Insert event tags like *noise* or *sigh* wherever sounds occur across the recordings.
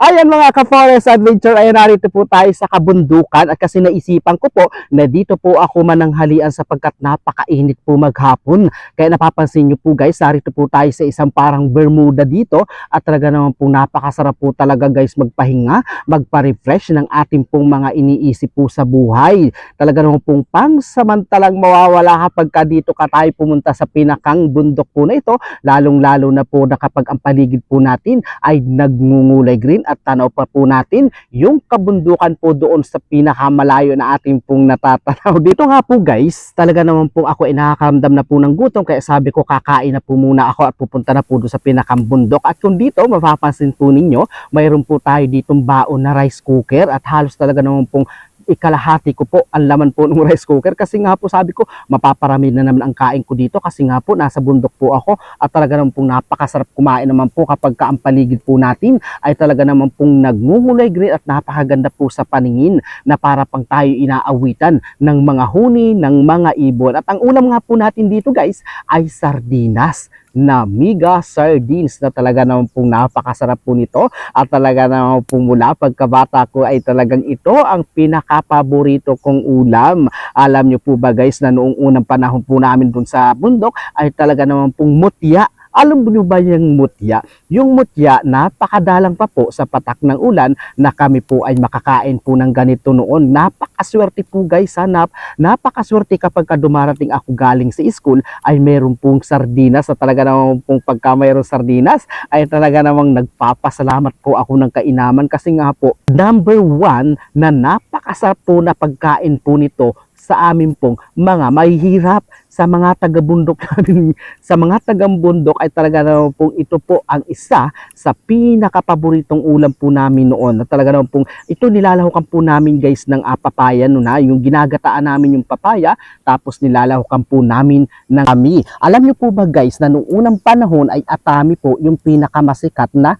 Ayan mga ka-forest adventure, ayan narito po tayo sa kabundukan at kasi naisipan ko po na dito po ako mananghalian sapagkat napakainit po maghapon. Kaya napapansin nyo po guys, narito po tayo sa isang parang Bermuda dito at talaga naman po napakasarap po talaga guys magpahinga, magpa-refresh ng ating pong mga iniisip po sa buhay. Talaga naman pong pangsamantalang mawawala kapag ka dito ka tayo pumunta sa pinakang bundok po na ito, lalong-lalo na po na kapag ang paligid po natin ay nagngungulay green at tanaw pa po natin yung kabundukan po doon sa pinakamalayo na ating pong natatanaw. *laughs* Dito nga po guys, talaga naman po ako ay na po ng gutom kaya sabi ko kakain na po muna ako at pupunta na po doon sa pinakambundok. At kung dito, mapapansin po ninyo, mayroon po tayo ditong baon na rice cooker at halos talaga naman pong ikalahati ko po ang laman po ng rice cooker. Kasi nga po sabi ko mapaparami na naman ang kain ko dito. Kasi nga po nasa bundok po ako. At talaga naman pong napakasarap kumain naman po kapag ka ang paligid po natin ay talaga naman pong nagmumulay green at napakaganda po sa paningin na para pang tayo inaawitan ng mga huni, ng mga ibon. At ang ulam nga po natin dito guys ay sardinas na miga sardines na talaga naman pong napakasarap po nito at talaga naman po mula pagkabata ko ay talagang ito ang pinakapaborito kong ulam. Alam nyo po ba guys na noong unang panahon po namin dun sa bundok ay talaga naman pong mutya alam nyo ba yung mutya? Yung mutya, napakadalang pa po sa patak ng ulan na kami po ay makakain po ng ganito noon. Napakaswerte po guys, hanap. Napakaswerte kapag ka dumarating ako galing sa school ay meron pong sardinas at talaga namang pong pagka mayroong sardinas ay talaga namang nagpapasalamat po ako ng kainaman kasi nga po number one na napakasarap po na pagkain po nito sa amin pong mga mahihirap sa mga taga-bundok *laughs* namin sa mga taga-bundok ay talaga naman pong ito po ang isa sa pinakapaboritong ulam po namin noon. Na talaga naman pong ito nilalahukan po namin guys ng uh, papaya no na yung ginagataan namin yung papaya tapos nilalahukan po namin ng kami. Alam niyo po ba guys na noong unang panahon ay atami po yung pinakamasikat na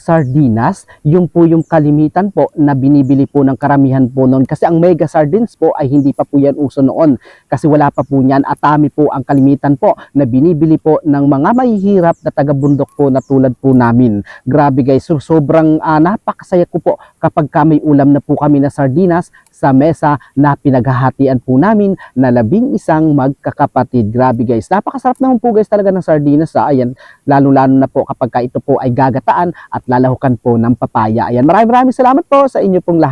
sardinas, yung po yung kalimitan po na binibili po ng karamihan po noon. Kasi ang mega sardines po ay hindi pa po yan uso noon. Kasi wala pa po niyan. Atami po ang kalimitan po na binibili po ng mga mahihirap na taga-bundok po na tulad po namin. Grabe guys, so, sobrang uh, napakasaya ko po kapag kami ulam na po kami na sardinas sa mesa na pinaghahatian po namin na labing isang magkakapatid. Grabe guys, napakasarap naman po guys talaga ng sardinas. Ah. Ayan, lalo-lalo na po kapag ka ito po ay gagataan at lalahukan po ng papaya. Ayan, maraming maraming salamat po sa inyo pong lahat.